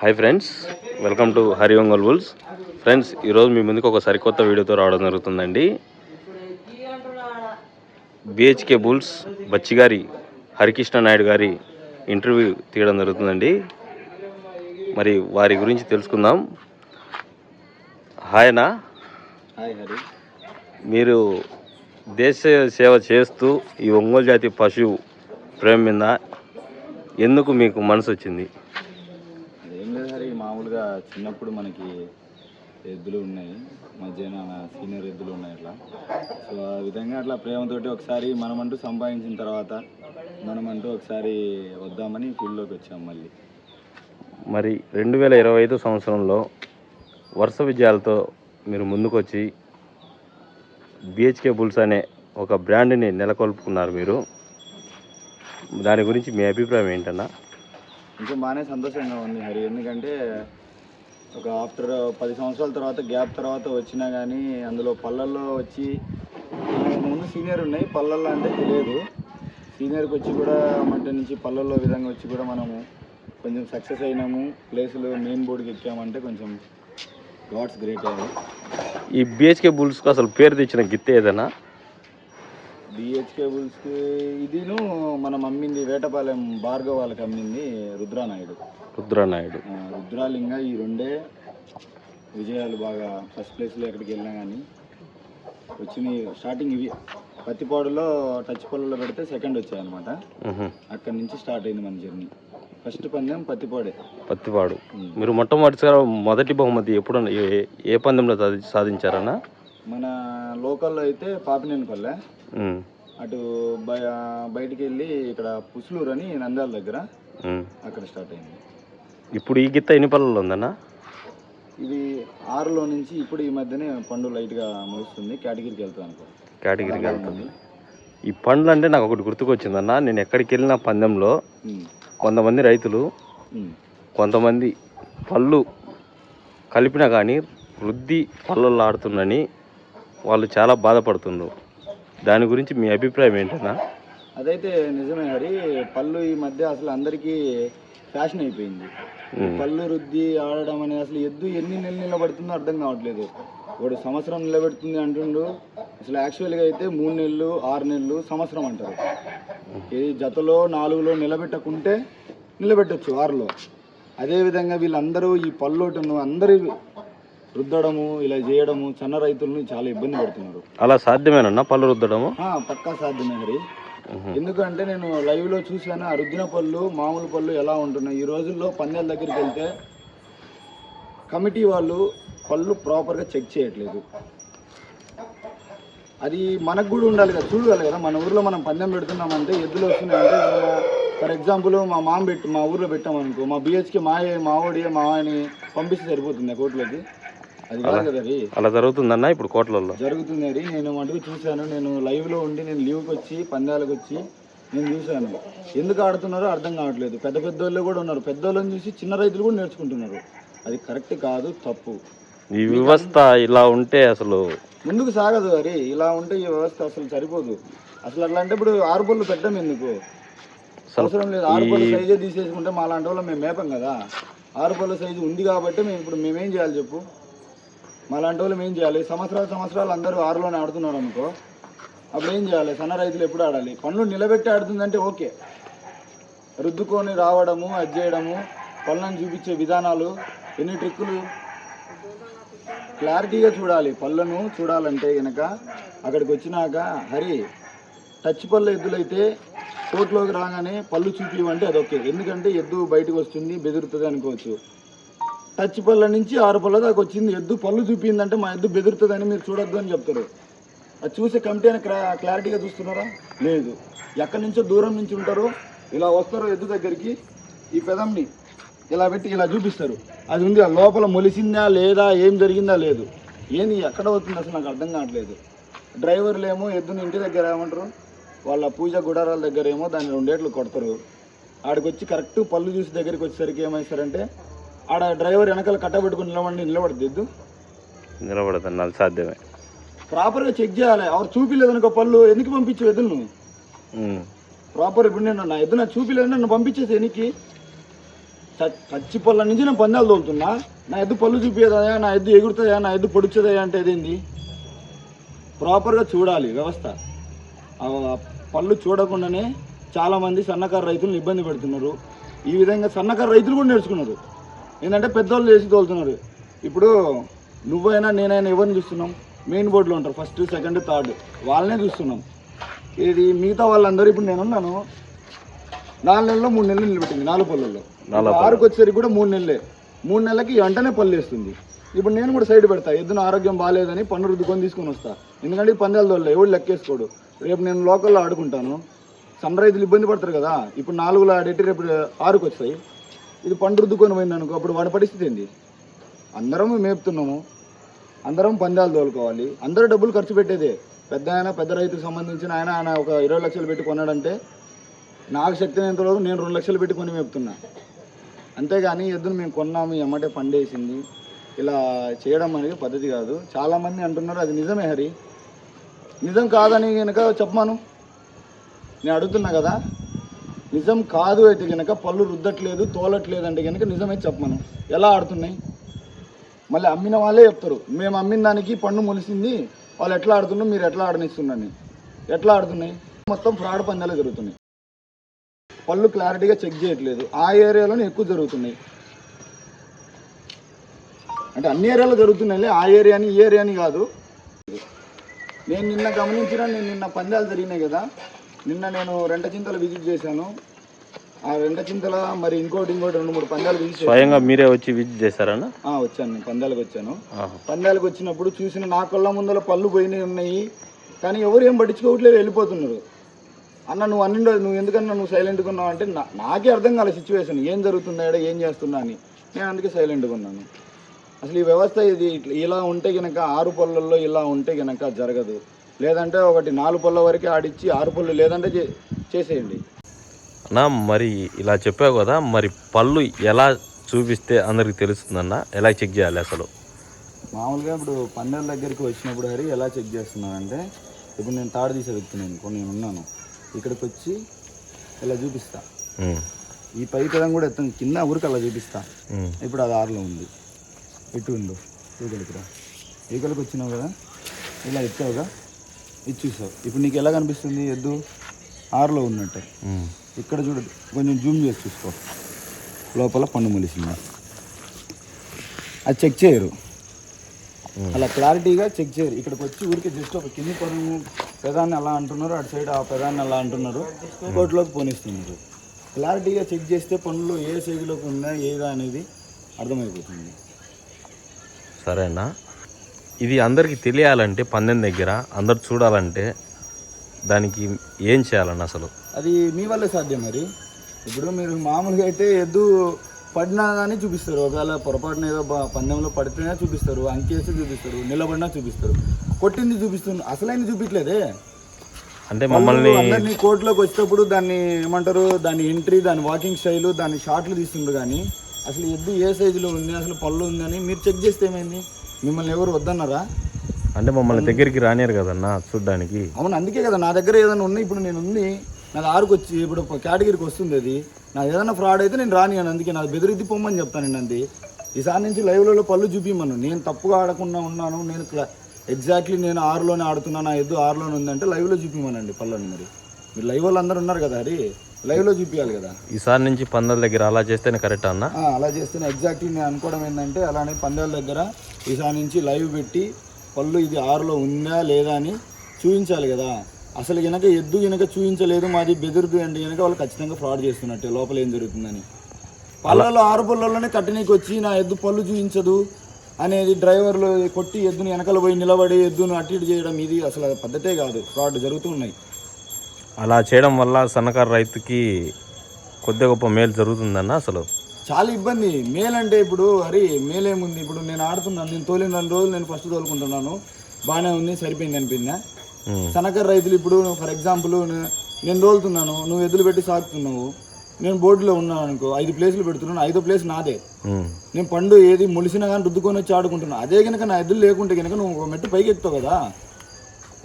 Hi friends welcome to Hari Ongole bulls friends ఈరోజు మీ ముందుకు ఒక సరికొత్త వీడియోతో రావడం జరుగుతుందండి. బిహెచ్కే బుల్స్ బచ్చిగారి హరికృష్ణ నాయుడు గారి ఇంటర్వ్యూ తీయడం జరుగుతుందండి. మరి వారి గురించి తెలుసుకుందాం. హాయనా హాయ్ హరి మీరు దేశ సేవ చేస్తూ ఈ ఒంగోలు జాతి పశువు ప్రేమ మీద ఎందుకు మీకు మనసు వచ్చింది అదేం లేదు హరి మామూలుగా చిన్నప్పుడు మనకి ఎద్దులు ఉన్నాయి. మధ్యాహ్న సీనియర్ ఎద్దులు ఉన్నాయి అట్లా. సో ఆ విధంగా అట్లా ప్రేమతోటి ఒకసారి మనమంటూ సంపాదించిన తర్వాత మనమంటూ ఒకసారి వద్దామని ఫీల్డ్లోకి వచ్చాం మళ్ళీ. మరి రెండు వేల ఇరవై ఐదు సంవత్సరంలో వరుస విజయాలతో మీరు ముందుకొచ్చి బిహెచ్కే బుల్స్ అనే ఒక బ్రాండ్ని నెలకొల్పుకున్నారు మీరు. దాని గురించి మీ అభిప్రాయం ఏంటన్నా? ఇంకా బాగానే సంతోషంగా ఉంది హరి. ఎందుకంటే ఒక ఆఫ్టర్ పది సంవత్సరాల తర్వాత గ్యాప్ తర్వాత వచ్చినా కానీ అందులో పళ్ళల్లో వచ్చి ముందు సీనియర్ ఉన్నాయి పళ్ళల్లో అంటే తెలియదు. సీనియర్కి వచ్చి కూడా మధ్య నుంచి పళ్ళల్లో విధంగా వచ్చి కూడా మనము కొంచెం సక్సెస్ అయినాము. ప్లేసులు మెయిన్ బోర్డుకి ఎక్కామంటే కొంచెం గాడ్స్ గ్రేట్ అయ్యాయి. ఈ బిహెచ్కే బుల్స్కి అసలు పేరు తెచ్చిన గిత్తే ఏదైనా? బిహెచ్ కేబుల్స్కి ఇదిను మనం అమ్మింది వేటపాలెం భార్గవ్ వాళ్ళకి అమ్మింది రుద్రానాయుడు. రుద్రనాయుడు. ఆ, రుద్రాలింగ ఈ రెండే విజయాలు బాగా ఫస్ట్ ప్లేస్లో ఎక్కడికి వెళ్ళినా కానీ వచ్చినాయి. స్టార్టింగ్ ఇవి పత్తిపాడులో టచ్ పళ్ళలో పెడితే సెకండ్ వచ్చాయన్నమాట. మ్హూ. అక్కడి నుంచి స్టార్ట్ అయింది మన జర్నీ ఫస్ట్ పందెం పత్తిపాడే. పత్తిపాడు. మీరు మొట్టమొదటిసారి మొదటి బహుమతి ఎప్పుడు ఏ ఏ పందెంలో సాధి సాధించారన్నా? మన లోకల్లో అయితే పాపినేనిపల్లె మ్, అటు బయ బయటికి వెళ్ళి ఇక్కడ పుసులూరు అని నంద్యాల దగ్గర. అక్కడ స్టార్ట్ అయింది. ఇప్పుడు ఈ గిత్త ఎన్ని పళ్ళలో ఉందన్నా? ఇది ఆరులో నుంచి ఇప్పుడు ఈ మధ్యనే పండు లైట్గా ముగుస్తుంది కేటగిరీకి వెళ్తాం అనుకో. కేటగిరీకి వెళ్తుంది ఈ పండ్లు అంటే నాకు ఒకటి గుర్తుకొచ్చిందన్న. నేను ఎక్కడికి వెళ్ళిన పందెంలో. కొంతమంది రైతులు. కొంతమంది పళ్ళు కలిపినా కానీ వృద్ధి పళ్ళల్లో ఆడుతుందని వాళ్ళు చాలా బాధపడుతున్నారు దాని గురించి మీ అభిప్రాయం ఏంటన్నా? అదైతే నిజమే హరి పళ్ళు ఈ మధ్య అసలు అందరికీ ఫ్యాషన్ అయిపోయింది. ఈ. పళ్ళు రుద్ది ఆడడం అనేది అసలు ఎద్దు ఎన్ని నెలలు నిలబడుతుందో అర్థం కావట్లేదు. వాడు సంవత్సరం నిలబెడుతుంది అంటుండు. అసలు యాక్చువల్గా అయితే మూడు నెలలు ఆరు నెలలు సంవత్సరం అంటారు. ఇది జతలో నాలుగులో నిలబెట్టకుంటే నిలబెట్టచ్చు ఆరులో అదేవిధంగా వీళ్ళందరూ ఈ పళ్ళోటును అందరూ రుద్దడము ఇలా చేయడము చిన్న రైతులను చాలా ఇబ్బంది పెడుతున్నారు. అలా సాధ్యమేనన్నా పళ్ళు రుద్దడము? పక్కా సాధ్యమే హరి ఉహు. ఎందుకంటే నేను లైవ్లో చూశాను ఆ రుద్దిన పళ్ళు మామూలు పళ్ళు ఎలా ఉంటున్నాయి. ఈ రోజుల్లో పందేల దగ్గరికి వెళ్తే కమిటీ వాళ్ళు పళ్ళు ప్రాపర్గా చెక్ చేయట్లేదు. అది మనకు కూడా ఉండాలి కదా చూడాలి కదా. మన ఊర్లో మనం పందెం పెడుతున్నామంటే ఎద్దులు వస్తున్నాయంటే ఫర్ ఎగ్జాంపుల్ మా మామ పెట్టి మా ఊర్లో పెట్టామనుకో మా బిహెచ్కి మా మా ఓడి మా అని పంపిస్తే సరిపోతుంది ఆ అలా జరుగుతుందన్నా ఇప్పుడు కోట్లలో జరుగుతుంది అది నేను మటుకు చూశాను. నేను లైవ్లో ఉండి నేను లీవ్కి వచ్చి పందాలకు వచ్చి నేను చూశాను. ఎందుకు ఆడుతున్నారో అర్థం కావట్లేదు. పెద్ద పెద్ద వాళ్ళు కూడా ఉన్నారు. పెద్దోళ్ళని చూసి చిన్న రైతులు కూడా నేర్చుకుంటున్నారు. అది కరెక్ట్ కాదు తప్పు. ఈ వ్యవస్థ ఇలా ఉంటే అసలు ముందుకు సాగదు అరే ఇలా ఉంటే ఈ వ్యవస్థ అసలు సరిపోదు. అసలు అట్లా అంటే ఇప్పుడు ఆరు పళ్ళు పెట్టడం ఎందుకు? అవసరం లేదు. ఆరు పళ్ళు సైజే తీసేసుకుంటే మా లాంటి వాళ్ళు మేము మేపం కదా. ఆరు పళ్ళు సైజు ఉంది కాబట్టి మేము ఇప్పుడు మేమేం చేయాలి చెప్పు? మాలాంటి వాళ్ళు ఏం చేయాలి? సంవత్సరాలు సంవత్సరాలు అందరూ ఆరులోనే ఆడుతున్నారు అనుకో అప్పుడు ఏం చేయాలి? సన్న రైతులు ఎప్పుడు ఆడాలి? పనులు నిలబెట్టి ఆడుతుందంటే ఓకే. రుద్దుకొని రావడము అది చేయడము పళ్ళని చూపించే విధానాలు ఎన్ని ట్రిక్కులు? క్లారిటీగా చూడాలి. పళ్ళను చూడాలంటే కనుక అక్కడికి వచ్చినాక హరి టచ్ పళ్ళు ఎద్దులైతే కోర్టులోకి రాగానే పళ్ళు చూపించమంటే అదొకే. ఎందుకంటే ఎద్దు బయటకు వస్తుంది బెదురుతుంది అనుకోవచ్చు. టచ్ పళ్ళ నుంచి ఆరు పళ్ళ దాకా వచ్చింది. ఎద్దు పళ్ళు చూపిందంటే మా ఎద్దు బెదురుతుందని మీరు చూడొద్దు అని చెప్తారు. అది చూసే కమిటీ అని క్లా- క్లారిటీగా చూస్తున్నారా? లేదు. ఎక్కడి నుంచో దూరం నుంచి ఉంటారు ఇలా వస్తారు ఎద్దు దగ్గరికి ఈ పెదంని ఇలా పెట్టి ఇలా చూపిస్తారు. అది ఉంది లోపల మొలిసిందా లేదా ఏం జరిగిందా లేదు. ఏంది ఎక్కడ అవుతుంది అసలు నాకు అర్థం కావట్లేదు. డ్రైవర్లు ఏమో ఎద్దుని ఇంటి దగ్గర ఏమంటారు? వాళ్ళ పూజ గుడారాల దగ్గర ఏమో దాన్ని రెండేట్లు కొడతారు. ఆడికి వచ్చి కరెక్ట్ పళ్ళు చూసి దగ్గరికి వచ్చేసరికి ఏమైస్తారంటే ఆడ డ్రైవర్ వెనకాల కట్టబెట్టుకుని నిలబడి నిలబడద్దు అది సాధ్యమే. ప్రాపర్గా చెక్ చేయాలి. ఎవరు చూపిలేదు అనుకో పళ్ళు. ఎందుకు పంపించు ఎద్దులను ఉమ్. ప్రాపర్ ఇప్పుడు నేను నా ఎద్దు నాకు చూపిలేదు నన్ను పంపించేసి ఎనికి. టచ్చి పళ్ళ నుంచి నేను పందాలు తోలుతున్నా నా ఎద్దు పళ్ళు చూపించదా నా ఎద్దు ఎగురుతుందా నా ఎద్దు పొడుచుదా అంటే ఇదేంది ప్రాపర్గా చూడాలి వ్యవస్థ. పళ్ళు చూడకుండానే చాలామంది సన్నకారు రైతులను ఇబ్బంది పెడుతున్నారు. ఈ విధంగా సన్నకారు రైతులు కూడా నేర్చుకున్నారు. ఏంటంటే పెద్దోళ్ళు చేసి తోలుతున్నారు. ఇప్పుడు నువ్వైనా నేనైనా ఎవరిని చూస్తున్నాం? మెయిన్ బోర్డులో ఉంటారు. First second third. వాళ్ళనే చూస్తున్నాం. ఇది మిగతా వాళ్ళందరూ ఇప్పుడు నేను ఉన్నాను. నాలుగు నెలల్లో మూడు నెలలు నిలబెట్టింది. నాలుగు పళ్ళల్లో ఆరుకు వచ్చేసరికి కూడా మూడు నెలలే. మూడు నెలలకి వెంటనే పళ్ళు వేస్తుంది ఇప్పుడు నేను కూడా సైడ్ పెడతా. ఎద్దున ఆరోగ్యం బాగాలేదని పన్ను రుద్దుకొని తీసుకొని వస్తా. ఎందుకంటే పందాల దొల్ల ఎవడు లెక్కేసుకోడు. రేపు నేను లోకల్లో ఆడుకుంటాను. సన్ రైతులు ఇబ్బంది పడతారు కదా. ఇప్పుడు నాలుగులో ఆడేటి రేపు ఆరుకు వస్తాయి. ఇది పండు రుద్దుకొని పోయింది అనుకో అప్పుడు వాడి పరిస్థితి ఏంది? అందరం మేపుతున్నాము అందరం పందాలు తోలుకోవాలి అందరూ డబ్బులు ఖర్చు పెట్టేదే. పెద్ద ఆయన పెద్ద రైతుకు సంబంధించిన ఆయన ఆయన ఒక ఇరవై లక్షలు పెట్టి కొన్నాడంటే నాకు శక్తి ఎంతవరకు నేను రెండు లక్షలు పెట్టి కొని మేపుతున్నా. అంతేగాని ఎద్దును మేము కొన్నాము ఎమ్మటే పండేసింది. ఇలా చేయడం అనేది పద్ధతి కాదు. చాలామంది అంటున్నారు అది నిజమే హరి. నిజం కాదని కనుక చెప్పమాను. నేను అడుగుతున్నా కదా నిజం కాదు అయితే కనుక పళ్ళు రుద్దట్లేదు తోలట్లేదు అంటే కనుక నిజమైతే చెప్పమను ఎలా ఆడుతున్నాయి? మళ్ళీ అమ్మిన వాళ్ళే చెప్తారు. మేము అమ్మిన దానికి పన్ను మొలిసింది వాళ్ళు ఎట్లా ఆడుతున్నారు మీరు ఎట్లా ఆడనిస్తున్నారని. ఎట్లా ఆడుతున్నాయి? మొత్తం ఫ్రాడ్ పందాలు జరుగుతున్నాయి. పళ్ళు క్లారిటీగా చెక్ చేయట్లేదు. ఆ ఏరియాలోనే ఎక్కువ జరుగుతున్నాయి. అంటే అన్ని ఏరియాలో జరుగుతున్నాయి ఆ ఏరియాని ఈ ఏరియాని కాదు. నేను నిన్న గమనించిన నేను నిన్న పందాలు జరిగినాయి కదా. నిన్న నేను రెంట చింతలు విజిట్ చేశాను. ఆ రెంట చింతల మరి ఇంకోటి ఇంకోటి రెండు మూడు పందాలు విజిట్ స్వయంగా మీరే వచ్చి విజిట్ చేశారన్నా వచ్చాను నేను పందాలకు వచ్చాను. పందాలకు వచ్చినప్పుడు చూసిన నా కళ్ళ ముందర పళ్ళు పోయినాయి ఉన్నాయి. కానీ ఎవరు ఏం పట్టించుకోవట్లేదు వెళ్ళిపోతున్నారు. అన్న నువ్వు అన్ని నువ్వు ఎందుకన్నా నువ్వు సైలెంట్గా ఉన్నావు అంటే నాకే అర్థం కాలే సిచ్యువేషన్. ఏం జరుగుతుందా ఏం చేస్తున్నా అని. నేను అందుకే సైలెంట్గా ఉన్నాను. అసలు ఈ వ్యవస్థ ఇది ఇలా ఉంటే గనక ఆరు పళ్ళల్లో ఇలా ఉంటే గనక జరగదు. లేదంటే ఒకటి నాలుగు పళ్ళ వరకే ఆడిచ్చి ఆరు పళ్ళు లేదంటే చే- చేసేయండి. అన్నా మరి ఇలా చెప్పావు కదా మరి పళ్ళు ఎలా చూపిస్తే అందరికి తెలుస్తుందన్న? ఎలా చెక్ చేయాలి అసలు? మామూలుగా ఇప్పుడు పందాల దగ్గరికి వచ్చినప్పుడు హరి ఎలా చెక్ చేస్తున్నానంటే ఇప్పుడు నేను తాడు తీసే వ్యక్తి నేను కొన్ని నేను ఉన్నాను. ఇక్కడికి వచ్చి ఇలా చూపిస్తా. ఈ పై కదం కూడా ఎత్తాను కింద ఊరికి అలా చూపిస్తా. ఇప్పుడు అది ఆరులో ఉంది. ఎటు ఉందో? ఈకలకి రా. ఈకలకి వచ్చినావు కదా? ఇలా ఎత్తావుగా? ఇది చూసావు ఇప్పుడు నీకు ఎలా కనిపిస్తుంది? ఎద్దు ఆరులో ఉన్నట్టే. ఇక్కడ చూడ కొంచెం జూమ్ చేసి చూసుకో. లోపల పన్ను మొలిసింది. అది చెక్ చేయరు. అలా క్లారిటీగా చెక్ చేయరు. ఇక్కడికి వచ్చి ఊరికి జస్ట్ ఒక కింది పన్ను పెదాన్ని అలా అంటున్నారు అటు సైడ్ ఆ పెదాన్ని అలా అంటున్నారు. కోర్టులోకి పోనిస్తున్నారు. క్లారిటీగా చెక్ చేస్తే పనులు ఏ సైజులోకి ఉందా ఏదా అనేది అర్థమైపోతుంది. సరేనా? ఇది అందరికి తెలియాలంటే పందెం దగ్గర అందరు చూడాలంటే దానికి ఏం చేయాలన్న అసలు? అది మీ వల్లే సాధ్యం మరి. ఇప్పుడు మీరు మామూలుగా అయితే ఎద్దు పడినా కానీ చూపిస్తారు. ఒకవేళ పొరపాటున ఏదో పందెంలో పడితేనే చూపిస్తారు. అంకేసి చూపిస్తారు. నిలబడినా చూపిస్తారు. కొట్టింది చూపిస్తుంది అసలైంది చూపించలేదే అంటే మమ్మల్ని అందరినీ కోర్టులోకి వచ్చేటప్పుడు దాన్ని ఏమంటారు? దాని ఎంట్రీ దాని వాకింగ్ స్టైల్ దాని షాట్లు తీస్తుండ్రు కానీ అసలు ఎద్దు ఏ సైజులో ఉంది? అసలు పళ్ళు ఉందని మీరు చెక్ చేస్తే ఏమైంది? మిమ్మల్ని ఎవరు వద్దన్నారా? అంటే మమ్మల్ని దగ్గరికి రానియరు కదన్నా చూడ్డానికి. అవును అందుకే కదా నా దగ్గర ఏదైనా ఉన్నాయి ఇప్పుడు నేను ఉంది నాది ఆరుకు వచ్చి ఇప్పుడు కేటగిరీకి వస్తుంది అది. నా ఏదైనా ఫ్రాడ్ అయితే నేను రానియాను అందుకే నాది బెదిరిద్ది పొమ్మని చెప్తాను నేను అంది ఈసారి నుంచి లైవ్లలో పళ్ళు చూపిమను. నేను తప్పుగా ఆడకుండా ఉన్నాను నేను ఎగ్జాక్ట్లీ నేను ఆరులోనే ఆడుతున్నా నా ఎద్దు ఆరులోనే ఉందంటే లైవ్లో చూపిమనండి పళ్ళని మరి. మీరు లైవ్ వాళ్ళు అందరూ ఉన్నారు కదా హరి. లైవ్లో చూపించాలి కదా. ఈసారి నుంచి పందాల దగ్గర అలా చేస్తేనే కరెక్ట్ అన్న? అలా చేస్తేనే ఎగ్జాక్ట్లీ నేను అనుకోవడం ఏంటంటే అలానే పందాల దగ్గర ఈసారి నుంచి లైవ్ పెట్టి పళ్ళు ఇది ఆరులో ఉందా లేదా అని చూపించాలి కదా. అసలు గనక ఎద్దు గనక చూపించలేదు మాది బెదురుదు అంటే గనక వాళ్ళు ఖచ్చితంగా ఫ్రాడ్ చేస్తున్నట్టే లోపల ఏం జరుగుతుందని. పళ్ళలో ఆరు పళ్ళలోనే కట్టనీకి వచ్చి నా ఎద్దు పళ్ళు చూపించదు అనేది డ్రైవర్లు కొట్టి ఎద్దుని వెనకాల పోయి నిలబడి ఎద్దును అటు ఇటు చేయడం ఇది అసలు పద్ధతే కాదు. ఫ్రాడ్ జరుగుతున్నాయి అలా చేయడం వల్ల సన్నకారు రైతుకి కొద్ది గొప్ప మేలు జరుగుతుందన్న అసలు. చాలా ఇబ్బంది. మేల్ అంటే ఇప్పుడు అరే మేల్ ఏముంది ఇప్పుడు నేను ఆడుతున్నాను నేను తోలిన రెండు రోజులు నేను ఫస్ట్ తోలుకుంటున్నాను. బాగానే ఉంది సరిపోయింది అనిపిందా? సన్నకారు రైతులు ఇప్పుడు ఫర్ ఎగ్జాంపుల్ నేను తోలుతున్నాను నువ్వు ఎద్దులు పెట్టి సాగుతున్నావు. నేను బోర్డులో ఉన్నాను అనుకో ఐదు ప్లేసులు పెడుతున్నాను ఐదో ప్లేస్ నాదే. నేను పండు ఏది ములిసినా కానీ రుద్దుకొని వచ్చి ఆడుకుంటున్నాను అదే కనుక నా ఎద్దులు లేకుంటే కనుక నువ్వు మెట్టు పైకి ఎక్కుతావు కదా.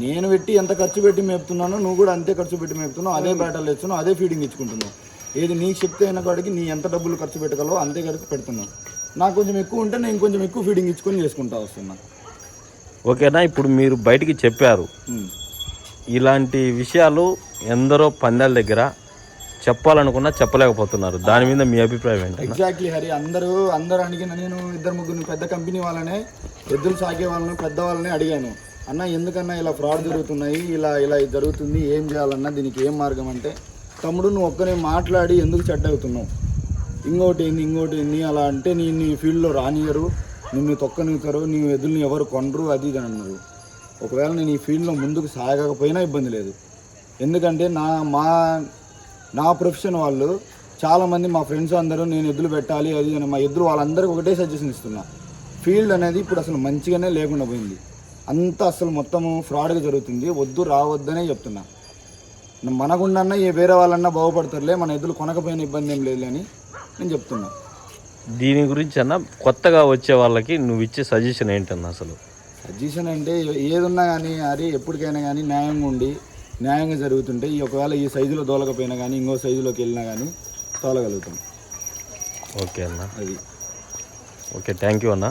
నేను పెట్టి ఎంత ఖర్చు పెట్టి మేపుతున్నానో నువ్వు కూడా అంతే ఖర్చు పెట్టి మేపుతున్నావు అదే బ్యాటర్లు ఇస్తున్నావు అదే ఫీడింగ్ ఇచ్చుకుంటున్నావు. ఏది నీ శక్తి అయిన కాడికి నీ ఎంత డబ్బులు ఖర్చు పెట్టగలవో అంతే ఖర్చు పెడుతున్నావు. నాకు కొంచెం ఎక్కువ ఉంటే నేను కొంచెం ఎక్కువ ఫీడింగ్ ఇచ్చుకొని చేసుకుంటా వస్తున్నా. ఓకేనా? ఇప్పుడు మీరు బయటికి చెప్పారు. ఉమ్. ఇలాంటి విషయాలు ఎందరో పందాల దగ్గర చెప్పాలనుకున్నా చెప్పలేకపోతున్నారు. దాని మీద మీ అభిప్రాయం ఏంటన్నా ఎగ్జాక్ట్లీ హరి అందరూ అందరూ అడిగిన నేను ఇద్దరు ముగ్గురు పెద్ద కంపెనీ వాళ్ళనే ఎద్దులు సాగే వాళ్ళని పెద్ద వాళ్ళని అడిగాను. అన్న ఎందుకన్నా ఇలా ఫ్రాడ్ జరుగుతున్నాయి ఇలా ఇలా జరుగుతుంది ఏం చేయాలన్నా దీనికి ఏం మార్గం అంటే తమ్ముడు నువ్వు ఒక్కనే మాట్లాడి ఎందుకు చెడ్డ అవుతున్నావు? ఇంకోటి ఏంది ఇంకోటి ఏంది అలా అంటే నీ నీ ఫీల్డ్లో రానియరు నిన్ను తొక్కనివ్వరు నీ ఎద్దుల్ని ఎవరు కొనరు అది ఇది అని అన్నారు. ఒకవేళ నేను ఈ ఫీల్డ్లో ముందుకు సాగకపోయినా ఇబ్బంది లేదు. ఎందుకంటే నా మా నా ప్రొఫెషన్ వాళ్ళు చాలామంది మా ఫ్రెండ్స్ అందరూ నేను ఎద్దులు పెట్టాలి అది అని మా ఎదురు వాళ్ళందరికీ ఒకటే సజెషన్ ఇస్తున్నా. ఫీల్డ్ అనేది ఇప్పుడు అసలు మంచిగానే లేకుండా పోయింది. అంతా అసలు మొత్తము ఫ్రాడ్గా జరుగుతుంది. వద్దు రావద్దనే చెప్తున్నా. మనకుండా ఏ వేరే వాళ్ళన్నా బాగుపడతారులే మన ఎద్దులు కొనకపోయిన ఇబ్బంది ఏం లేదులే అని నేను చెప్తున్నా. దీని గురించి అన్న కొత్తగా వచ్చే వాళ్ళకి నువ్వు ఇచ్చే సజెషన్ ఏంటన్నా అసలు? సజెషన్ అంటే ఏదున్నా కానీ అది ఎప్పటికైనా కానీ న్యాయంగా ఉండి న్యాయంగా జరుగుతుంటే ఈ ఒకవేళ ఈ సైజులో దోలకపోయినా కానీ ఇంకో సైజులోకి వెళ్ళినా కానీ తోలగలుగుతాం. ఓకే అన్న. అది. ఓకే థ్యాంక్ యూ అన్న.